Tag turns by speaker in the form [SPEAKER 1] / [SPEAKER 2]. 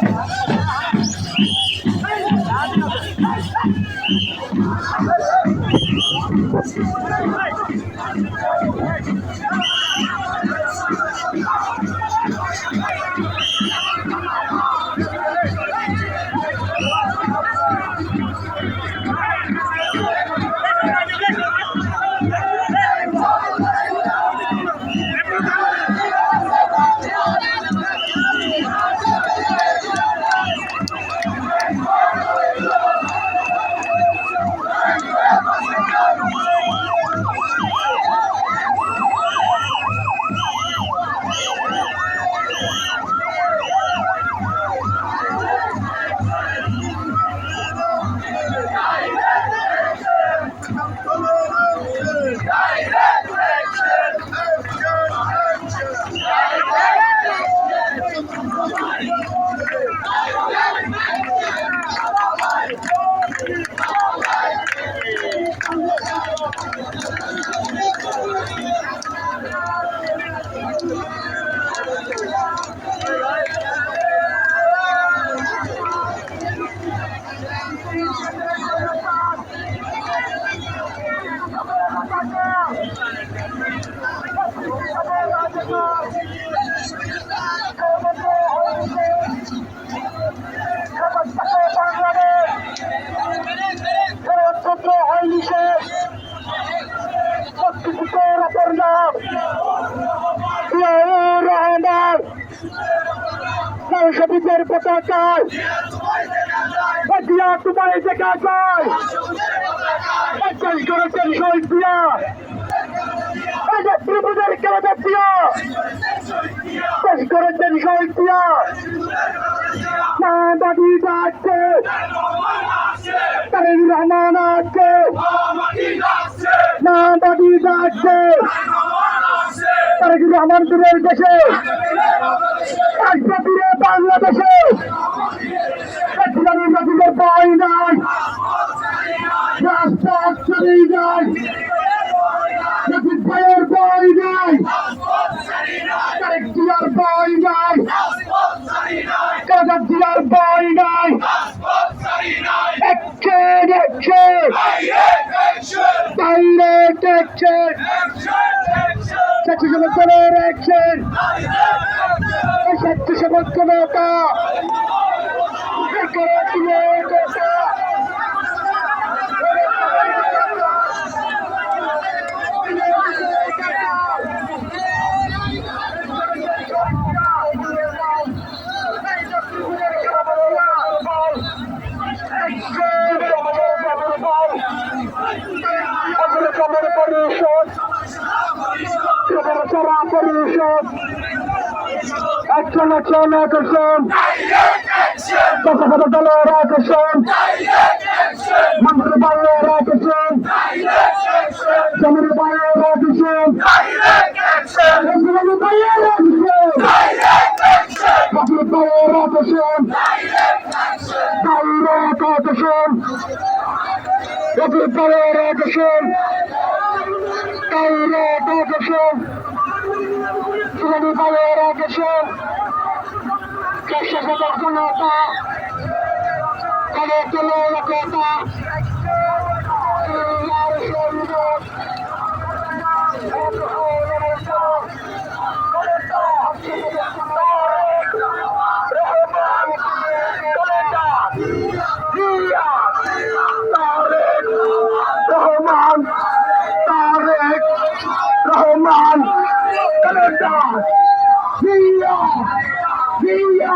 [SPEAKER 1] Thank you. 大哥。শহীদের পতাকায়। দিয়া তোমার দেখা যায়। শেষ করেছেন শহীদ দিয়া। এই যে ত্রিপুরের কেলাটা দিয়া। করেছেন শহীদ দিয়া না দাদি ডাকছে না দাদি ডাকছে তারেক রহমান দূরের দেশে। বাংলাদেশে। পাই নাই। রাজপথ পাই নাই পাই নাই দলের অ্যাকশন স্বেচ্ছাসেবক জনতা পরিষদ পরিষদ একজন একজন একজন দশপদ দলের একজন মন্ত্রী বাড়ির একজন জমির বাড়ির একজন কাজী বাড়ির একজন ডাইরেক্ট একজন কাজী বাড়ির একজন ডাইরেক্ট একজন ইসলামী বাড়ির একজন স্বেচ্ছাসেবক জনতা কাদের রহমান কালেন্ডার জিয়া জিয়া